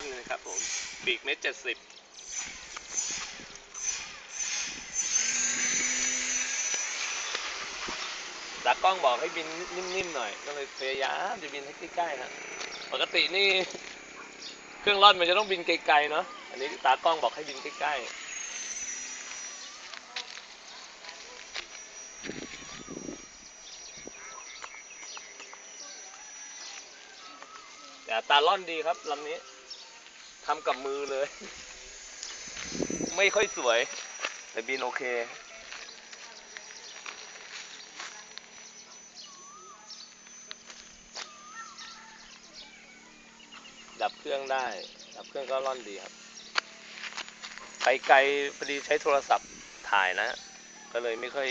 นี่ครับผมปีกเมตรเจ็ดสิบตากล้องบอกให้บินนิ่มๆหน่อย ก็เลยพยายามจะบินให้ใกล้ๆนะปกตินี่ เครื่องร่อนมันจะต้องบินไกลๆเนาะ อันนี้ตากล้องบอกให้บินใกล้ๆแต่ตาล่อนดีครับลำนี้ ทำกับมือเลย ไม่ค่อยสวย แต่บินโอเค ดับเครื่องได้ ดับเครื่องก็ร่อนดีครับ ไปไกลพอดีใช้โทรศัพท์ถ่ายนะ ก็เลยไม่ค่อย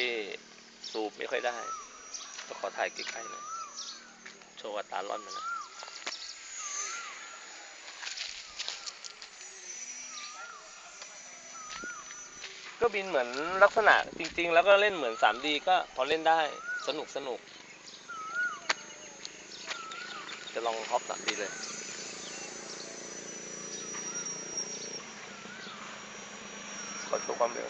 ซูมไม่ค่อยได้ ก็ขอถ่ายใกล้ๆหน่อยโชว์อัตราร่อนมันนะ ก็บินเหมือนลักษณะจริง ๆ แล้วก็เล่นเหมือน 3D ก็พอเล่นได้สนุกสนุก จะลองท็อป 3D เลยขอตัวความเร็ว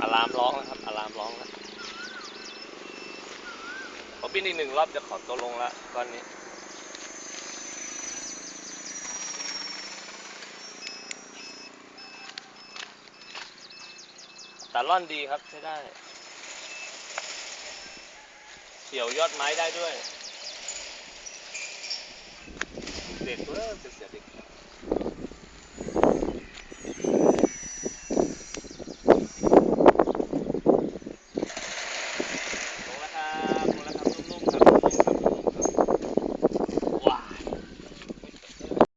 อะลามร้องนะครับอะลามร้องแล้ วพอบินอีกหนึ่งรอบจะขอตัวลงละก้อนนี้แตาล่อนดีครับใช้ได้เฉียวยอดไม้ได้ด้วย เด็กเว้ยเป็นเสียเด็ก